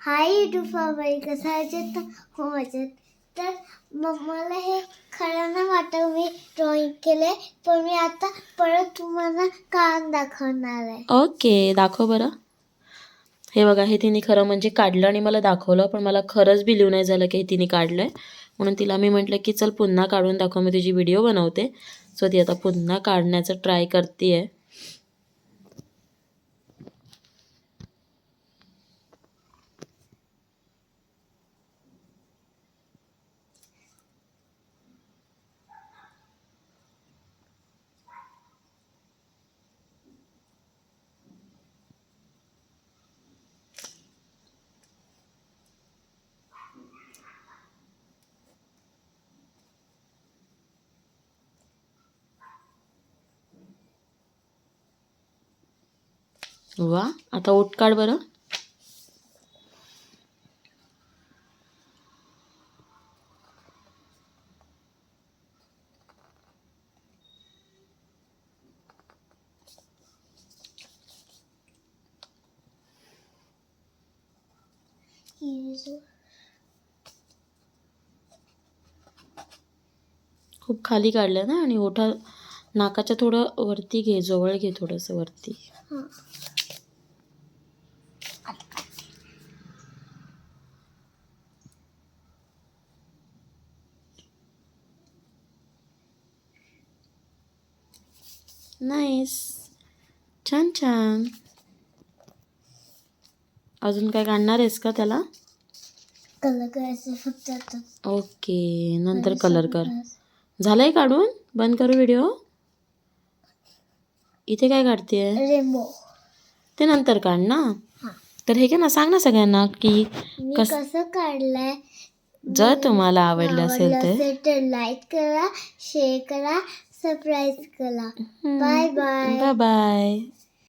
हाय YouTube family कसं आहे तर हो मजेत. तर मग मला हे खरं नाही वाटत मी ड्रॉइंग केले पण मी आता परत तुम्हाला कान दाखवणार आहे. ओके दाखव बरं. हे बघा हे तिने खरं म्हणजे काढलं आणि मला दाखवलं पण मला खरंच बिलीव नाही झालं की हे तिने काढलं आहे म्हणून तिला मी म्हटलं की चल पुन्हा काढून दाखव मी तुझी व्हिडिओ बनवते. सो ती आता पुन्हा काढण्याचं ट्राय करते आहे वा आता ओट काढ बरं. खूप खाली काढलं ना आणि ओठा नाकाच्या थोडं वरती घे जवळ घे थोडंसं वरती. नाईस छान छान. अजून काय काढणार आहेस का त्याला? कलर करायचं फक्त आता. ओके नंतर कलर कर. झालंय काढून? बंद करू व्हिडिओ इथे काय काढते रेनबो ते नंतर काढ ना. हां. तर हे काय ना सांग ना सगळ्यांना की मी कस- कसं काढलंय? जर तुम्हाला आवडलं असेल तर. असेल तर लाईक करा शेअर करा surprise color. Mm-hmm. Bye bye. Bye bye.